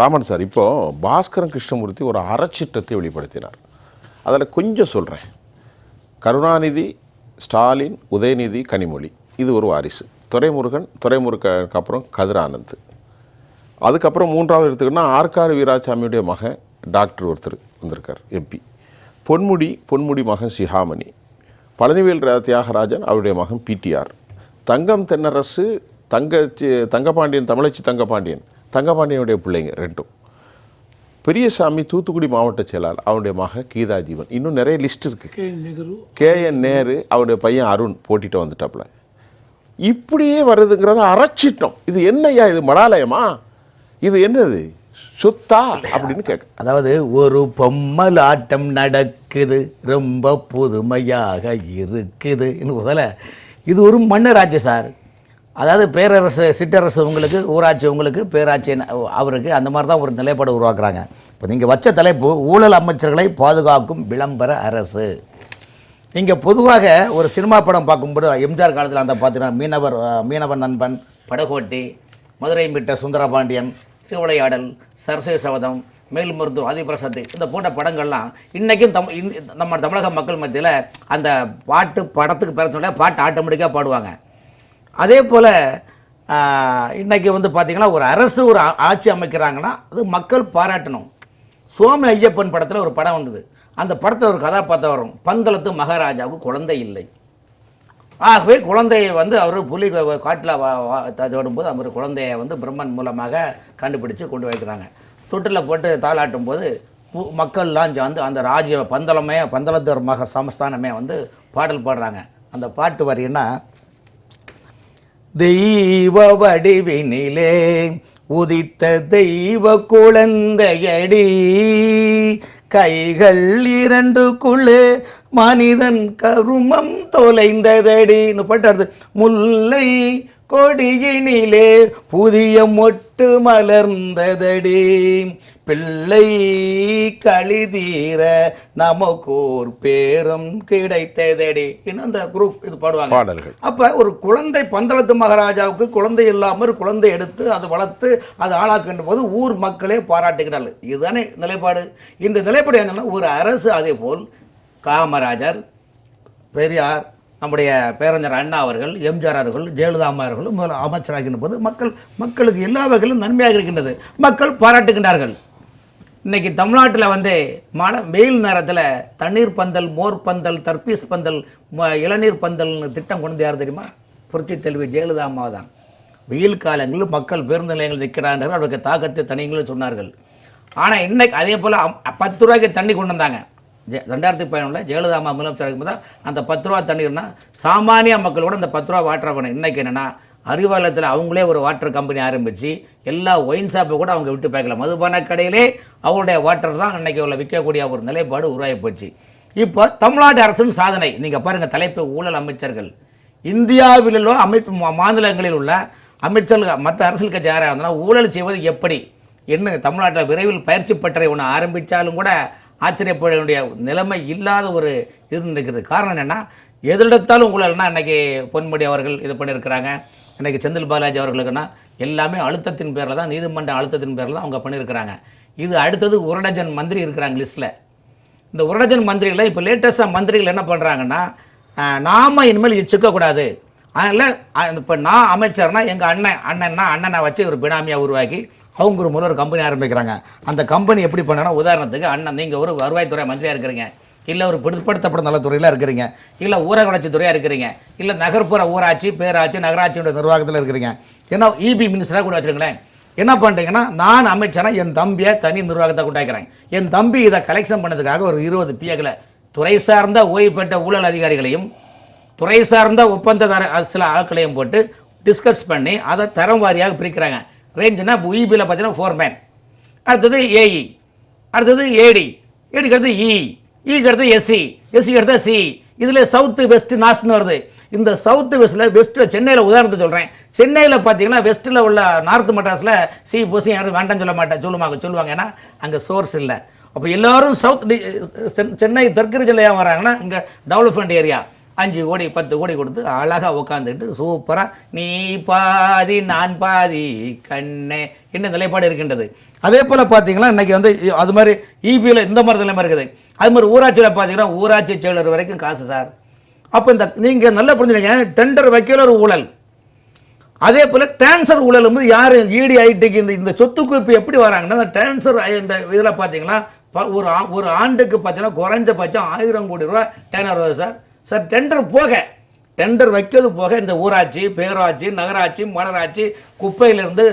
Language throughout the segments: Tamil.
ராமன் சார் இப்போ பாஸ்கரன் கிருஷ்ணமூர்த்தி ஒரு அறச்சிட்டத்தை வெளிப்படுத்தினார். அதில் கொஞ்சம் சொல்கிறேன் கருணாநிதி ஸ்டாலின் உதயநிதி கனிமொழி இது ஒரு வாரிசு. துரைமுருகன் துரைமுருகனுக்கு அப்புறம் கதிரானந்த். அதுக்கப்புறம் மூன்றாவது எடுத்துக்கிட்டா ஆற்காடு வீராசாமியுடைய மகன் டாக்டர் ஒருத்தர் வந்திருக்கார் எம்பி. பொன்முடி பொன்முடி மகன் சிஹாமணி. பழனிவேல் தியாகராஜன் அவருடைய மகன் பிடிஆர் தங்கம் தென்னரசு தங்க தங்கபாண்டியன் தமிழச்சி தங்கபாண்டியன். தங்கபாண்டியனுடைய பிள்ளைங்க ரெண்டும். பெரியசாமி தூத்துக்குடி மாவட்ட செயலாளர் அவனுடைய மகன் கீதா ஜீவன் இன்னும் நிறைய லிஸ்ட் இருக்குது கே. என். நேரு அவருடைய பையன் அருண் போட்டிட்டு வந்துட்டாப்புல. இப்படியே வருதுங்கிறத அரைச்சிட்டோம் இது என்னய்யா? இது மடாலயமா? இது என்னது? சொத்தா? அப்படின்னு கேட்க. அதாவது ஒரு பொம்மல் ஆட்டம் நடக்குது. ரொம்ப புதுமையாக இருக்குது. இன்னும் முதல்ல இது ஒரு மன்னராட்சி சார். அதாவது பேரரசு சிற்றரசு உங்களுக்கு ஊராட்சி உங்களுக்கு பேராட்சி அவருக்கு அந்த மாதிரி தான் ஒரு நிலைப்பாடு உருவாக்குறாங்க. இப்போ நீங்கள் வச்ச தலைப்பு ஊழல் அமைச்சர்களை பாதுகாக்கும் விளம்பர அரசு. இங்கே பொதுவாக ஒரு சினிமா படம் பார்க்கும்போது எம்ஜிஆர் காலத்தில் அந்த பார்த்தீங்கன்னா மீனவர் மீனவன் நண்பன் படகோட்டி மதுரை மீட்ட சுந்தரபாண்டியன் திருவிளையாடல் சரஸ்வதி சவதம் மேல் மருத்துவம் அதிபிரசத்து இந்த போன்ற படங்கள்லாம் இன்றைக்கும் தம் இந் நம்ம தமிழக மக்கள் மத்தியில் அந்த பாட்டு படத்துக்கு பேர சொல்ல பாட்டு ஆட்டோமேட்டிக்காக பாடுவாங்க. அதே போல் இன்றைக்கி வந்து பார்த்திங்கன்னா ஒரு அரசு ஒரு ஆட்சி அமைக்கிறாங்கன்னா அது மக்கள் பாராட்டணும். சுவாமி ஐயப்பன் படத்தில் ஒரு படம் வந்தது. அந்த படத்தில் ஒரு கதாபாத்திரம் வரும். பந்தளத்து மகாராஜாவுக்கு குழந்தை இல்லை. ஆகவே குழந்தையை வந்து அவர் புலி காட்டில் தேடும்போது அவர் குழந்தையை வந்து பிரம்மன் மூலமாக கண்டுபிடிச்சு கொண்டு வைக்கிறாங்க தொட்டில் போட்டு தாளாட்டும் போது பு- மக்கள்லாம் இங்க வந்து அந்த ராஜ்ய பந்தளமே பந்தளத்தர் மக சமஸ்தானமே வந்து பாடல் பாடுறாங்க. அந்த பாட்டு வரின்னா தெய்வ வடிவினிலே உதித்த தெய்வ குழந்தையடி. கைகள் இரண்டுக்குள்ளே மனிதன் கருமம் தொலைந்ததடின்னு பட்டாரு முல்லை கொடியினிலே புதிய மொட்டு மலர்ந்ததடி. பிள்ளை கழிதீர நமக்கோர் பேரும் கிடைத்ததடி. இன்னும் அந்த குரூப் இது பாடுவாங்க. பாடல்கள். அப்போ ஒரு குழந்தை பந்தளத்து மகாராஜாவுக்கு குழந்தை இல்லாமல் ஒரு குழந்தை எடுத்து அதை வளர்த்து அதை ஆளாக்குன்ற போது ஊர் மக்களே பாராட்டுகிறார்கள். இதுதானே நிலைப்பாடு. இந்த நிலைப்பாடு என்னன்னா ஒரு அரசு அதே போல் காமராஜர் பெரியார் நம்முடைய பேரறிஞர் அண்ணா அவர்கள் எம்ஜிஆர் அவர்கள் ஜெயலலிதா அம்மா அவர்களும் முதல் அமைச்சராகின்ற போது மக்கள் மக்களுக்கு எல்லா வகையிலும் நன்மையாக இருக்கின்றது. மக்கள் பாராட்டுகின்றார்கள். இன்னைக்கு தமிழ்நாட்டில் வந்து மழை வெயில் நேரத்தில் தண்ணீர் பந்தல் மோர் பந்தல் தர்பீஸ் பந்தல் இளநீர் பந்தல்னு திட்டம் கொண்டு யார் தெரியுமா? புரட்சி தெளிவு ஜெயலலிதா அம்மா தான். வெயில் காலங்களில் மக்கள் பேருந்து நிலையங்கள் நிற்கிறார்கள். அவருக்கு தாக்கத்தை தனிங்களும் சொன்னார்கள். ஆனால் இன்னைக்கு அதே போல் பத்து ரூபாய்க்கு தண்ணி கொண்டு வந்தாங்க. ஜெ- ரெண்டாயிரத்தி பதினொன்றில் ஜெயலலிதா அம்மா முதலமைச்சர் இருக்கும்போது அந்த பத்து ரூபா தண்ணீர்னா சாமானிய மக்களோட அந்த பத்து ரூபா வாட்டர் பண்ண. இன்னைக்கு என்னென்னா அறிவாலயத்தில் அவங்களே ஒரு வாட்டர் கம்பெனி ஆரம்பித்து எல்லா ஒயின் ஷாப்பை கூட அவங்க விட்டு பார்க்கல. மதுபான கடையிலே அவங்களுடைய வாட்டர் தான் அன்றைக்கி உள்ள விற்கக்கூடிய ஒரு நிலைப்பாடு உருவாகி போச்சு. இப்போ தமிழ்நாடு அரசின் சாதனை நீங்கள் பாருங்கள் தலைப்பு ஊழல் அமைச்சர்கள். இந்தியாவில் உள்ள அமைப்பு மா- மாநிலங்களில் உள்ள அமைச்சர்கள் மற்ற அரசியல் கட்சி யாராக இருந்தாலும் ஊழல் செய்வது எப்படி? என்ன தமிழ்நாட்டில் விரைவில் பயிற்சி பட்டறை ஒன்று ஆரம்பித்தாலும் கூட ஆச்சரியப்பட வேண்டிய நிலைமை இல்லாத ஒரு இது நிற்கிறது காரணம் என்னென்னா எதிரெடுத்தாலும் உங்களால்னா இன்னைக்கு பொன்முடி அவர்கள் இது பண்ணியிருக்கிறாங்க. இன்னைக்கு செந்தில் பாலாஜி அவர்களுக்குன்னா எல்லாமே அழுத்தத்தின் பேரில் தான் நீதிமன்ற அழுத்தத்தின் பேரில் தான் அவங்க பண்ணியிருக்கிறாங்க. இது அடுத்தது ஒரு டஜன் மந்திரி இருக்கிறாங்க லிஸ்ட்டில் இந்த ஒரு டஜன் மந்திரிகளை இப்போ லேட்டஸ்ட்டாக மந்திரிகள் என்ன பண்ணுறாங்கன்னா நாம் இனிமேல் இது சிக்கக்கூடாது. அதனால் இப்போ நான் அமைச்சர்னா எங்கள் அண்ணன் அண்ணன்னா அண்ணனை வச்சு ஒரு பினாமியாக உருவாக்கி அவங்க ஒரு முதல் கம்பெனி ஆரம்பிக்கிறாங்க. அந்த கம்பெனி எப்படி பண்ணனா உதாரணத்துக்கு அண்ணன் நீங்கள் ஒரு வருவாய்த்துறை மந்திரியாக இருக்கிறீங்க. இல்லை ஒரு பிற்படுத்தப்பட்ட நலத்துறையில் இருக்கிறீங்க. இல்லை ஊரக வளர்ச்சித் துறையாக இருக்கிறீங்க. இல்லை நகர்ப்புற ஊராட்சி பேராட்சி நகராட்சியோட நிர்வாகத்தில் இருக்கிறீங்க. ஏன்னா இபி மினிஸ்டராக கூட வச்சுருங்களேன். என்ன பண்ணுறீங்கன்னா நான் அமைச்சனா என் தம்பியை தனி நிர்வாகத்தை கொண்டாக்கிறேன். என் தம்பி இதை கலெக்ஷன் பண்ணதுக்காக ஒரு இருபது பிஏக்களை துறை சார்ந்த ஓய்வு பெற்ற ஊழல் அதிகாரிகளையும் துறை சார்ந்த ஒப்பந்ததார சில ஆட்களையும் போட்டு டிஸ்கஸ் பண்ணி அதை தரம் வாரியாக பிரிக்கிறாங்க. ரேஞ்சுனா இபியில் பார்த்தீங்கன்னா ஃபோர்மேன் அடுத்தது ஏஇ அடுத்தது ஏடி ஏடிக்கு அடுத்து இ E இக்கு அடுத்து எஸ்சி எஸ்சிக்கு அடுத்து சி இதில் சவுத்து வெஸ்ட் நார்த்னு வருது. இந்த சவுத்து வெஸ்ட்டில் வெஸ்ட்டில் சென்னையில் உதாரணத்துக்கு சொல்கிறேன் சென்னையில் பார்த்தீங்கன்னா வெஸ்ட்டில் உள்ள நார்த் மட்ராஸில் சி பூசி யாரும் வேண்டாம் சொல்ல மாட்டேன். சொல்லுவாங்க சொல்லுவாங்க. ஏன்னா அங்கே சோர்ஸ் இல்லை. அப்போ எல்லாரும் சவுத் சென்- eh, சென்னை தெற்கு ஜில்லையாக வராங்கன்னா இங்கே டெவலப்மெண்ட் ஏரியா அஞ்சு கோடி பத்து கோடி கொடுத்து அழகாக உட்காந்துட்டு சூப்பராக நீ பாதி நான் பாதி கண்ணே என்ன நிலைப்பாடு இருக்கின்றது. அதே போல் பார்த்தீங்கன்னா இன்றைக்கி வந்து அது மாதிரி இபியில் இந்த மாதிரி நிலைமை இருக்குது. அது மாதிரி ஊராட்சியில் பார்த்தீங்கன்னா ஊராட்சி செயலர் வரைக்கும் காசு சார். அப்போ இந்த நீங்கள் நல்லா புரிஞ்சுக்கங்க டெண்டர் வைக்கல ஒரு ஊழல். அதே போல் டிரான்ஸ்ஃபர் ஊழல் வந்து யார் ஈடி ஐடிக்கு இந்த இந்த சொத்து குவிப்பு எப்படி வராங்கன்னா இந்த டிரான்ஸ்ஃபர் இந்த இதில் பார்த்தீங்கன்னா ப- ஒரு ஒரு ஆண்டுக்கு பார்த்தீங்கன்னா குறைஞ்சபட்சம் ஆயிரம் கோடி ரூபா டேனர் வருது சார். சார் டெண்டர் போக டெண்டர் வைக்கிறது போக இந்த ஊராட்சி பேராட்சி நகராட்சி மாநகராட்சி குப்பையிலேருந்து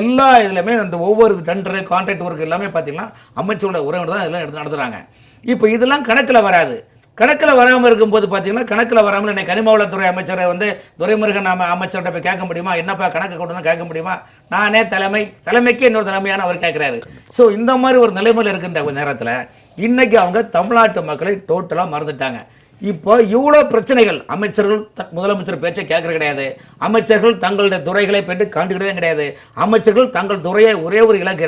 எல்லா இதுலையுமே இந்த ஒவ்வொரு டெண்டரு கான்ட்ராக்ட் ஒர்க் எல்லாமே பார்த்தீங்கன்னா அமைச்சரோட உறவினர் தான் இதெல்லாம் எடுத்து நடத்துகிறாங்க இப்போ இதெல்லாம் கணக்கில் வராது. கணக்கில் வராமல் இருக்கும்போது பார்த்தீங்கன்னா கணக்கில் வராமல் என்னை கனிமவளத்துறை அமைச்சரை வந்து துரைமுருகன் நாம அமைச்சர்கிட்ட போய் கேட்க முடியுமா? என்னப்பா கணக்கு கொண்டு வந்து கேட்க முடியுமா? நானே தலைமை தலைமைக்கு இன்னொரு தலைமையான அவர் கேட்குறாரு. ஸோ இந்த மாதிரி ஒரு நிலைமையில் இருக்கின்ற நேரத்தில் இன்றைக்கி அவங்க தமிழ்நாட்டு மக்களை டோட்டலாக மறந்துட்டாங்க. இப்போ இவ்வளோ பிரச்சனைகள் அமைச்சர்கள் முதலமைச்சர் பேச்சை கேட்கறது கிடையாது. அமைச்சர்கள் தங்களுடைய துறைகளை பெற்று கண்டுக்கிட்டதே கிடையாது. அமைச்சர்கள் தங்கள் துறையை ஒரே ஒரு இலக்கு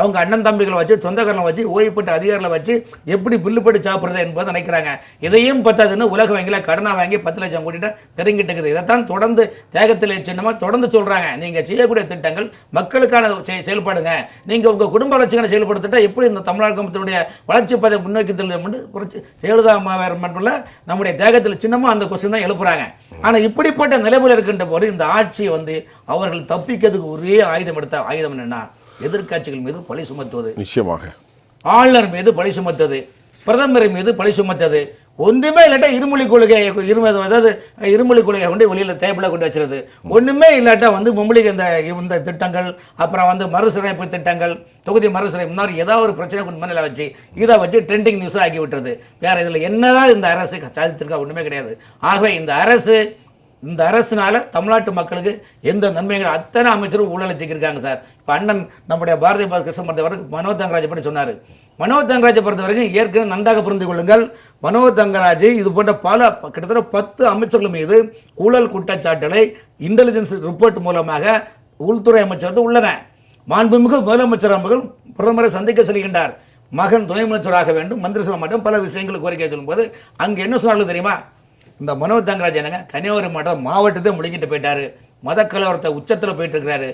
அவங்க அண்ணன் தம்பிகளை வச்சு சொந்தக்காரனை வச்சு ஓய்வு பெற்ற அதிகாரிகளை வச்சு எப்படி பில்லு போட்டு சாப்பிட்றது என்பதை நினைக்கிறாங்க. இதையும் பத்தாதுன்னு உலக வங்கியில் கடனை வாங்கி பத்து லட்சம் கோடிட்டு தெரிஞ்சிட்டு இருக்குது இதைத்தான் தொடர்ந்து தேகத்தில் சின்னமாக தொடர்ந்து சொல்கிறாங்க நீங்கள் செய்யக்கூடிய திட்டங்கள் மக்களுக்கான செயல்பாடுங்க. நீங்கள் உங்கள் குடும்ப வளர்ச்சிகளை செயல்படுத்திட்டால் எப்படி இந்த தமிழகத்தினுடைய வளர்ச்சி பாதை முன்னோக்கி செல்லும் புரட்சி ஜெயலலிதா மட்டும் நம்முடைய தேகத்தில் சின்னமாக அந்த கொஸ்டின் தான் எழுப்புறாங்க. ஆனால் இப்படிப்பட்ட நிலைமையில் இருக்கின்ற போது இந்த ஆட்சியை வந்து அவர்கள் தப்பிக்கிறதுக்கு ஒரே ஆயுதம் எடுத்த ஆயுதம் என்னன்னா எதிர்க்கட்சிகள் மீது பழி சுமத்துவது. நிச்சயமாக. ஆளுநர் மீது பழி சுமத்தது பிரதமர் மீது பழி சுமத்தது ஒன்றுமே இல்லாட்டா இருமொழி கொள்கை இரும அதாவது இருமொழி கொள்கையை கொண்டு வெளியில் டேபிளில் கொண்டு வச்சிருது. ஒன்றுமே இல்லாட்டா வந்து மும்மொழிக்கு இந்த இந்த திட்டங்கள் அப்புறம் வந்து மறுசீரமைப்பு திட்டங்கள் தொகுதி மறுசீரமைப்பு முன்னாடி ஏதாவது ஒரு பிரச்சனை கொண்டு மண்ணில் வச்சு இதை வச்சு ட்ரெண்டிங் நியூஸாக ஆக்கி விட்டுறது வேறு இதில் என்னதான் இந்த அரசு சாதிச்சிருக்கா ஒன்றுமே கிடையாது. ஆகவே இந்த அரசு இந்த அரசுனால தமிழ்நாட்டு மக்களுக்கு எந்த நன்மைகள் அத்தனை அமைச்சரும் ஊழலை சார். இப்போ அண்ணன் நம்முடைய பாரதிய கிருஷ்ணன் பொறுத்தவரைக்கும் மனோ தங்கராஜ் பற்றி சொன்னார். மனோ தங்கராஜை பொறுத்த வரைக்கும் ஏற்கனவே நன்றாக புரிந்து கொள்ளுங்கள். மனோ தங்கராஜ் இது போன்ற பல கிட்டத்தட்ட பத்து அமைச்சர்கள் மீது ஊழல் குற்றச்சாட்டுகளை இன்டெலிஜென்ஸ் ரிப்போர்ட் மூலமாக உள்துறை அமைச்சர் வந்து உள்ளன. மாண்புமிகு முதலமைச்சர் அவர்கள் பிரதமரை சந்திக்க செல்கின்றார். மகன் துணை முதலமைச்சராக வேண்டும் மந்திரி சபை மட்டும் பல விஷயங்கள் கோரிக்கை சொல்லும்போது அங்கே என்ன சொன்னாலும் தெரியுமா? இந்த மனோ தங்கராஜ் என்னங்க? கன்னியாகுமரி மாவட்டம் மாவட்டத்தை முடுக்கிட்டு போயிட்டாரு. மத கலவரத்தை உச்சத்தில் போயிட்டு இருக்கிறாரு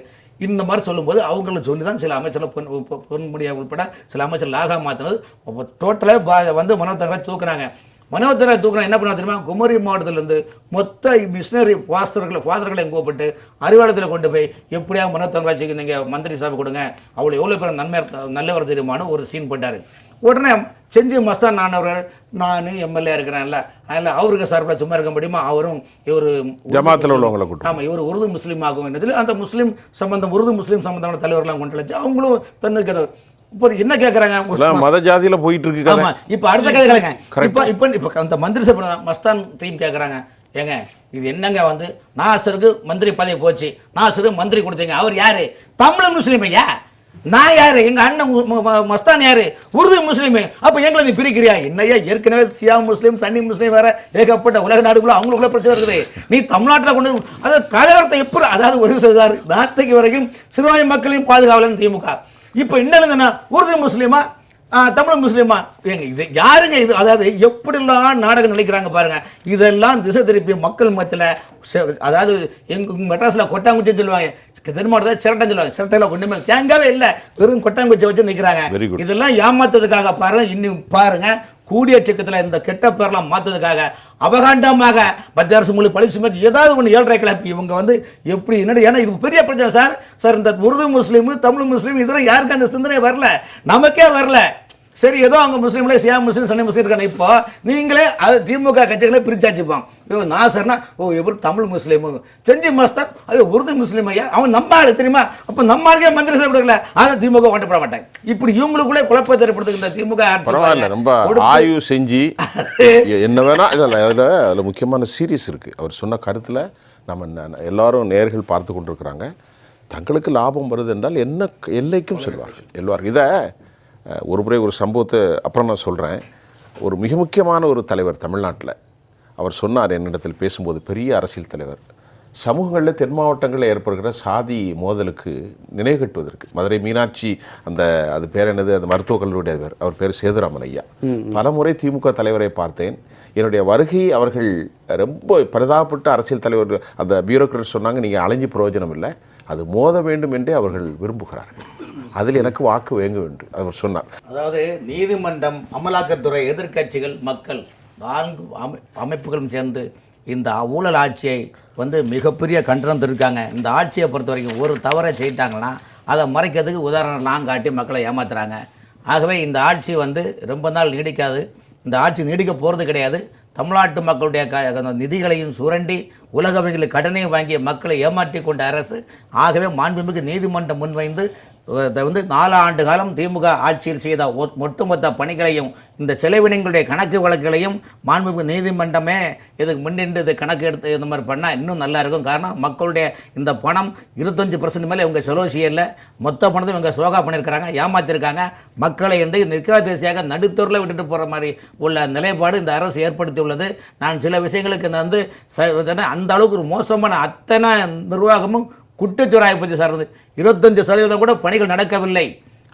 இந்த மாதிரி சொல்லும்போது அவங்கள சொல்லி தான் சில அமைச்சர்கள் பொன் பொன்முடியா உட்பட சில அமைச்சர் லாகா மாற்றினது டோட்டலாக வந்து மனோ தங்கராஜ் தூக்குனாங்க. மனோ தங்கராஜ் தூக்குனா என்ன பண்ண தெரியுமா? குமரி மாவட்டத்திலேருந்து மொத்த மிஷினரி ஃபாஸ்டர்களை ஃபாதர்களை கூப்பிட்டு அறிவாளத்தில் கொண்டு போய் எப்படியா மனோ தங்கராஜிக்கு நீங்கள் மந்திரி சபை கொடுங்க. அவ்வளோ எவ்வளோ பேர் நன்மை நல்லவர் தெரியுமான்னு ஒரு சீன் போட்டார். உடனே செஞ்சு மஸ்தான் நான் அவர் நான் எம்எல்ஏ இருக்கிறேன்ல. அதில் அவருக்கு சார்பில் சும்மா இருக்க முடியுமா? அவரும் இவர் ஜமாத்தில் உள்ளவங்களை கூட்டம் ஆமாம் இவர் உருது முஸ்லீம் ஆகும் என்னதில் அந்த முஸ்லீம் சம்பந்தம் உருது முஸ்லீம் சம்பந்தமான தலைவர்லாம் கொண்டு வச்சு அவங்களும் தன்னுக்கு இப்போ என்ன கேட்குறாங்க மத ஜாதியில போயிட்டு இருக்கு கதை. ஆமா இப்போ அடுத்த கதை கேளுங்க. இப்போ இப்போ இப்போ அந்த மந்திரி சபை மஸ்தான் டீம் கேட்குறாங்க ஏங்க இது என்னங்க வந்து? நாசருக்கு மந்திரி பதவி போச்சு. நாசருக்கு மந்திரி கொடுத்தீங்க. அவர் யாரு? தமிழ் முஸ்லீம் ஐயா? நான் யாரு? எங்க அண்ணன் மஸ்தான் யாரு? உருது முஸ்லீம். அப்ப எங்களை நீ பிரிக்கிறியா? என்னையா ஏற்கனவே சியா முஸ்லீம் சன்னி முஸ்லீம் வேற ஏகப்பட்ட உலக நாடுக்குள்ள அவங்களுக்குள்ள பிரச்சனை இருக்குது. நீ தமிழ்நாட்டில் கொண்டு அதாவது கலவரத்தை எப்படி அதாவது ஒரு செய்தார்? நாத்தைக்கு வரைக்கும் சிறுவாய் மக்களையும் பாதுகாவலன்னு திமுக. இப்போ என்ன உருது முஸ்லீமா தமிழ் முஸ்லீமா? எங்க இது யாருங்க இது? அதாவது எப்படிலாம் நாடகம் நினைக்கிறாங்க பாருங்க. இதெல்லாம் திசை திருப்பி மக்கள் மத்தியில் அதாவது எங்க மெட்ராஸில் கொட்டாங்குச்சின்னு சொல்லுவாங்க. தென்மாவட்டத்தில் சிரட்டைன்னு சொல்லுவாங்க. சிரட்டையில் ஒன்றுமே இல்லை. தேங்காவே இல்லை. வெறும் கொட்டாங்குச்சி வச்சு நிற்கிறாங்க. இதெல்லாம் ஏமாத்ததுக்காக பாருங்க. இன்னும் பாருங்க. கூடிய சக்கத்தில் இந்த கெட்ட பேர்லாம் மாத்ததுக்காக அபகாண்டமாக மத்திய அரசு மொழி பழி சுமத்தி ஏதாவது ஒன்று ஏழரை கிளப்பி. இவங்க வந்து எப்படி என்னடி ஏன்னா இது பெரிய பிரச்சனை சார். சார் இந்த உருது முஸ்லீம் தமிழ் முஸ்லீம் இதெல்லாம் யாருக்கு அந்த சிந்தனை வரல. நமக்கே வரல. சரி ஏதோ அவங்க முஸ்லீம்களே சியா முஸ்லீம் சனி முஸ்லீம் இருக்காங்க. இப்போ நீங்களே அது திமுக கட்சிகளே பிரிச்சாச்சுப்பான். ஐயோ நான் சார்னா ஓ இவர் தமிழ் முஸ்லீமு. செஞ்சி மாஸ்டர் ஐயோ உருது முஸ்லீம் ஐயா. அவன் நம்ம ஆளு தெரியுமா? அப்போ நம்ம ஆளுக்கே மந்திரி சபை கொடுக்கல. அதை திமுக ஓட்டப்பட மாட்டாங்க. இப்படி இவங்களுக்குள்ளே குழப்பத்தை ஏற்படுத்துகின்ற திமுக பரவாயில்ல ரொம்ப ஆய்வு செஞ்சு என்ன வேணா இல்லை அதில் அதில் முக்கியமான சீரியஸ் இருக்குது அவர் சொன்ன கருத்தில் நம்ம எல்லாரும் நேர்கள் பார்த்து கொண்டிருக்கிறாங்க. தங்களுக்கு லாபம் வருது என்றால் என்ன எல்லைக்கும் செல்வார்கள். எல்வார்கள் இதை ஒரு முறை ஒரு சம்பவத்தை அப்புறம் நான் சொல்கிறேன் ஒரு மிக முக்கியமான ஒரு தலைவர் தமிழ்நாட்டில் அவர் சொன்னார் என்னிடத்தில் பேசும்போது பெரிய அரசியல் தலைவர் சமூகங்களில் தென் மாவட்டங்களில் ஏற்படுகிற சாதி மோதலுக்கு நினைவு கட்டுவதற்கு. மதுரை மீனாட்சி அந்த அது பேர் என்னது அந்த மருத்துவக் கல்லூரியுடைய பேர் அவர் பேர் சேதுராமன் ஐயா. பலமுறை திமுக தலைவரை பார்த்தேன். என்னுடைய வருகை அவர்கள் ரொம்ப பிரதாப்பட்டு அரசியல் தலைவர் அந்த பியூரோக்ராட் சொன்னாங்க நீங்கள் அலைஞ்சு பிரயோஜனம் இல்லை. அது மோத வேண்டும் என்றே அவர்கள் விரும்புகிறார்கள். அதில் எனக்கு வாக்கு வேங்க வேண்டும் அவர் சொன்னார். அதாவது நீதிமன்றம் அமலாக்கத்துறை எதிர்க்கட்சிகள் மக்கள் நான்கு அமை அமைப்புகளும் சேர்ந்து இந்த ஊழல் ஆட்சியை வந்து மிகப்பெரிய கண்டனம் இருக்காங்க இந்த ஆட்சியை பொறுத்த வரைக்கும் ஒரு தவறை செய்யிட்டாங்கன்னா அதை மறைக்கிறதுக்கு உதாரணம் நான் காட்டி மக்களை ஏமாத்துறாங்க. ஆகவே இந்த ஆட்சி வந்து ரொம்ப நாள் நீடிக்காது. இந்த ஆட்சி நீடிக்க போகிறது கிடையாது. தமிழ்நாட்டு மக்களுடைய க நிதிகளையும் சுரண்டி உலக வங்கியில் கடனையும் வாங்கிய மக்களை ஏமாற்றி கொண்ட அரசு ஆகவே மாண்புமிகு நீதிமன்றம் முன்வைந்து வந்து நாலு ஆண்டு காலம் திமுக ஆட்சியில் செய்த ஒட்டுமொத்த பணிகளையும் இந்த செலவினங்களுடைய கணக்கு வழக்குகளையும் மாண்புமிகு நீதிமன்றமே இதுக்கு முன்னின்று இது கணக்கு எடுத்து இந்த மாதிரி பண்ணால் இன்னும் நல்லா இருக்கும். காரணம் மக்களுடைய இந்த பணம் இருபத்தஞ்சி பர்சன்ட் மேலே இவங்க செலவு செய்யலை. மொத்த பணத்தையும் இவங்க சோகா பண்ணியிருக்கிறாங்க ஏமாத்திருக்காங்க. மக்களை என்று நிற்காதேசியாக நடுத்தூரில் விட்டுட்டு போகிற மாதிரி உள்ள நிலைப்பாடு இந்த அரசு ஏற்படுத்தியுள்ளது. நான் சில விஷயங்களுக்கு இந்த வந்து அந்த அளவுக்கு ஒரு மோசமான அத்தனை நிர்வாகமும் குற்றச்சுராயை பற்றி சார்ந்தது இருபத்தஞ்சு சதவீதம் கூட பணிகள் நடக்கவில்லை.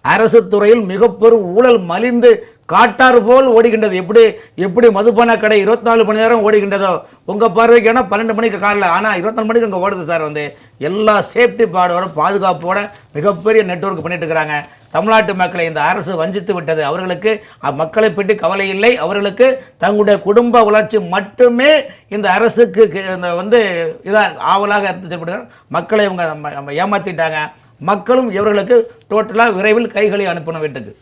அரசு துறையில் மிகப்பெரும் ஊழல் மலிந்து காட்டாறு போல் ஓடுகின்றது. எப்படி எப்படி மதுபான கடை இருபத்தி நாலு மணி நேரம் ஓடுகின்றதோ உங்கள் பார்வைக்கு ஆனால் பன்னெண்டு மணிக்கு காலில். ஆனால் இருபத்தி மணிக்கு அங்கே ஓடுது சார் வந்து. எல்லா சேஃப்டி பாடோட பாதுகாப்போட மிகப்பெரிய நெட்வொர்க் பண்ணிட்டு இருக்கிறாங்க. தமிழ்நாட்டு மக்களை இந்த அரசு வஞ்சித்து விட்டது. அவர்களுக்கு மக்களை பற்றி கவலை இல்லை. அவர்களுக்கு தங்களுடைய குடும்ப வளர்ச்சி மட்டுமே இந்த அரசுக்கு இந்த வந்து இதாக ஆவலாக எடுத்து மக்களை இவங்க நம்ம- நம்ம மக்களும் இவர்களுக்கு டோட்டலாக விரைவில் கைகளை அனுப்பணும் வீட்டுக்கு.